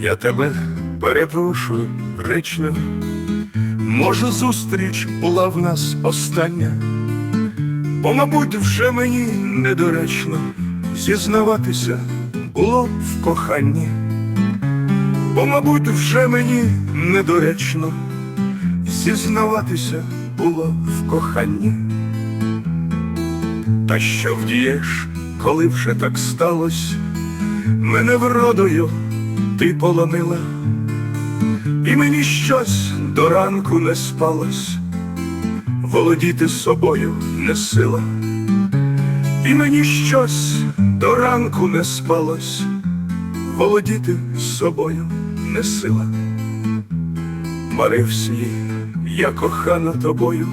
Я тебе перепрошую, речно. Може, зустріч була в нас остання, бо, мабуть, вже мені недоречно зізнаватися було в коханні, бо, мабуть, вже мені недоречно зізнаватися було в коханні. Та що вдієш, коли вже так сталося, мене вродою ти полонила, і мені щось до ранку не спалось, володіти собою не сила, і мені щось до ранку не спалось, володіти собою не сила. Марився їй, я кохана тобою,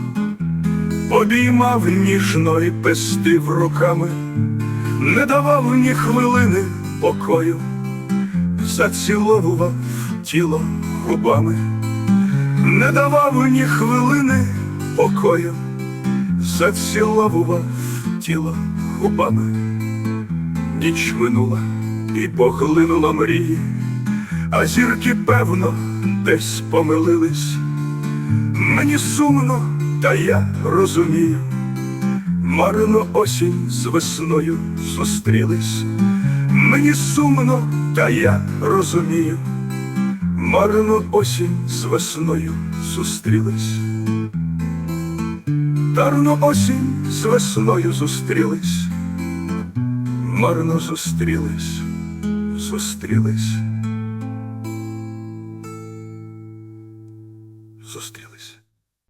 обіймав ніжно і пестив руками, не давав ні хвилини покою, заціловував тіло губами, не давав ні хвилини покою, заціловував тіло губами. Ніч минула і поглинула мрії, а зірки, певно, десь помилились. Мені сумно, та я розумію, марно осінь з весною зустрілись. Мені сумно, та я розумію, марно осінь з весною зустрілись, Дарно осінь з весною зустрілись, марно зустрілись, зустрілись, зустрілись.